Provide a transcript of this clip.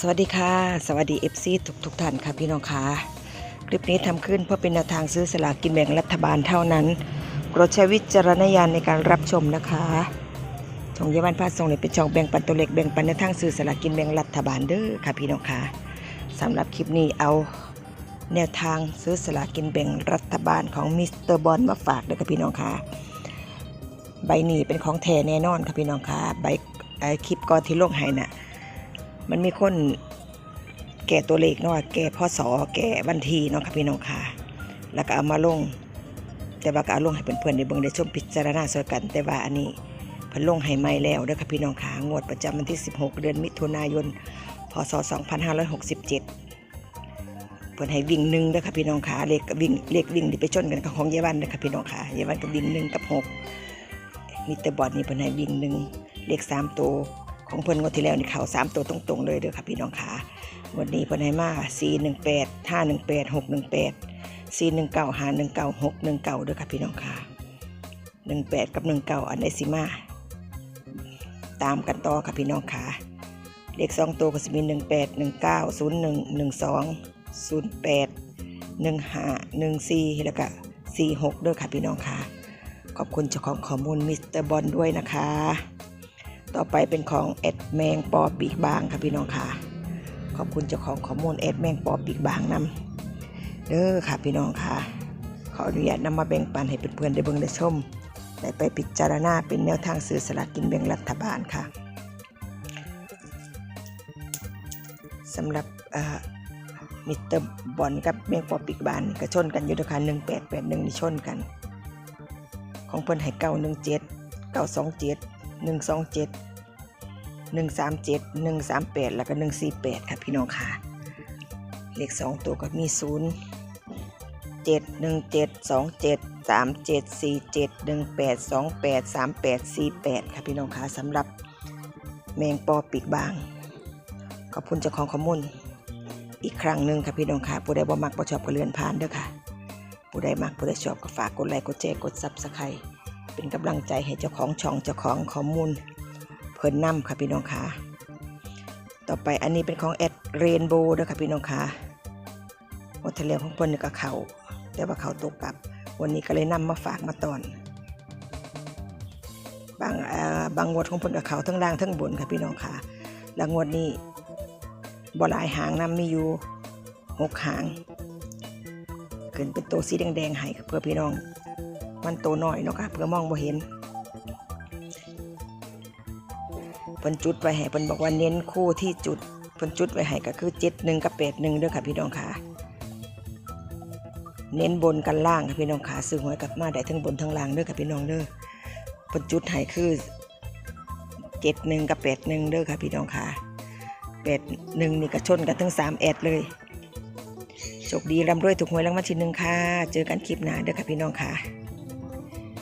สวัสดีค่ะ สวัสดีเอฟซีทุกทุกท่านค่ะพี่น้องค่ะ คลิปนี้ทำขึ้นเพื่อเป็นแนวทางซื้อสลากกินแบ่งรัฐบาลเท่านั้นโปรดใช้วิจารณญาณในการรับชมนะคะช่องเยาวันพาส่งเนี่ยเป็นช่องแบ่งปันตัวเล็กแบ่งปันในวทางซื้อสลากกินแบ่งรัฐบาลเด้อค่ะพี่น้องค่ะสำหรับคลิปนี้เอาแนวทางซื้อสลากกินแบ่งรัฐบาลของมิสเตอร์บอลมาฝากเด้อค่ะพี่น้องค่ะใบนี้เป็นของแท้แน่นอนค่ะพี่น้องค่ะใบคลิปก่อนที่ลงให้น่ะ มันมีคนแก่ตัวเลขเนาะแก่พศแก่วันทีเนาะค่ะพี่น้องค่ะ แล้วก็เอามาลง แต่ว่าก็เอาลงให้เพื่อนๆได้เบิ่งได้ชมพิจารณาสวยกัน แต่ว่าอันนี้พิ่นลงให้ใหม่แล้วเด้อค่ะพี่น้องค่ะงวดประจำวันที่ 16 เดือนมิถุนายน พศ 2567 เพิ่นให้วิ่งหนึ่งเด้อค่ะพี่น้องค่ะเลขวิ่งเลขวิ่งที่ไปชนกันกับของเยาวันเด้อค่ะพี่น้องค่ะเยาวันก็วิ่งหนึ่งกับหกมีแต่บอดนี่เพิ่นให้วิ่งหนึ่งเลขสามตัว ของเพิ่นงวดที่แล้วนี่เขาสามตัวตรงๆเลยเด้อค่ะพี่น้องค่ะงวันนี้เพิ่นให้มา4 1 8 5 1 8 6 1 8 4 1 9 5 1 9 6 1 9เด้อค่ะพี่น้องค่ะ18กับ19อันไหนสิมา ตามกันต่อค่ะพี่น้องค่ะเลขสองตัวก็จะมี18 19 01 12 08 15 14แล้วก็46เด้อค่ะพี่น้องค่ะ ขอบคุณเจ้าของข้อมูลมิสเตอร์บอลด้วยนะคะ ต่อไปเป็นของแอดแมงปอปีกบางค่ะพี่น้องค่ะ ขอบคุณเจ้าของข้อมูลแอดแมงปอปีกบางนำเด้อค่ะพี่น้องค่ะขออนุญาตนำมาแบ่งปันให้เพื่อนๆได้เบิ่งได้ชมได้ไปพิจารณาเป็นแนวทางซื้อสลากกินแบ่งรัฐบาลค่ะสำหรับมิสเตอร์บอลกับแมงปอปีกบางนี่ก็ชนกันอยู่ด้วยค่ะ1881นี่ชนกัน ของเพิ่อนให้917 927หนึ่งเจ็ดหนึ่งสามเจ็ด หนึ่งสามแปดแล้วก็หนึ่งสี่แปดค่ะพี่น้องค่ะ เลขสองตัวก็มีศูนย์เจ็ดหนึ่งเจ็ดสองเจ็ดสามเจ็ดสี่เจ็ดหนึ่งแปดสองแปดสามแปดสี่แปดค่ะพี่น้องค่ะสำหรับแมงปอปีกบาง ขอบคุณเจ้าของข้อมูลอีกครั้งหนึ่งค่ะพี่น้องค่ะผู้ใดบ่มักบ่ชอบก็เลื่อนผ่านเด้อค่ะ ผู้ใดมักผู้ใดชอบก็ฝากกดไลค์กดแชร์กดซับสไครต์ เป็นกำลังใจให้เจ้าของช่องเจ้าของข้อมูลเพิ่นนำค่ะพี่น้องค่ะต่อไปอันนี้เป็นของแอดเรนโบว์ด้วยค่ะพี่น้องค่ะวัตถุเลียของเพิ่นก็เขาแต่ว่าเขาตกกลับ วันนี้ก็เลยนำมาฝากมาตอน บางเออบางงวดของเพิ่นกับเขาทั้งล่างทั้งบนค่ะพี่น้องค่ะ แล้วงวดนี้บ่หลายหางนำมีอยู่หกหางขึ้นเป็นตัวสีแดงๆให้เพื่อพี่น้อง มันโตหน่อยเนาะค่ะเพื่อมองบ่เห็นเพิ่นจุดไว้ให้เพิ่นบอกว่าเน้นคู่ที่จุดเพิ่นจุดไว้ให้ก็คือ71กับ81เด้อค่ะพี่น้องค่ะ เน้นบนกันล่างค่ะพี่น้องค่ะซื้อหวยกลับมาได้ทั้งบนทั้งล่างเด้อค่ะพี่น้องเด้อเพิ่นจุดให้คือ71กับ81เด้อค่ะพี่น้องค่ะ81นี่ก็ชนกันทั้ง3แอดเลยโชคดีร่ำรวยถูกหวยรางวัลที่หนึ่งค่ะ เจอกันคลิปหน้าเด้อค่ะพี่น้องค่ะ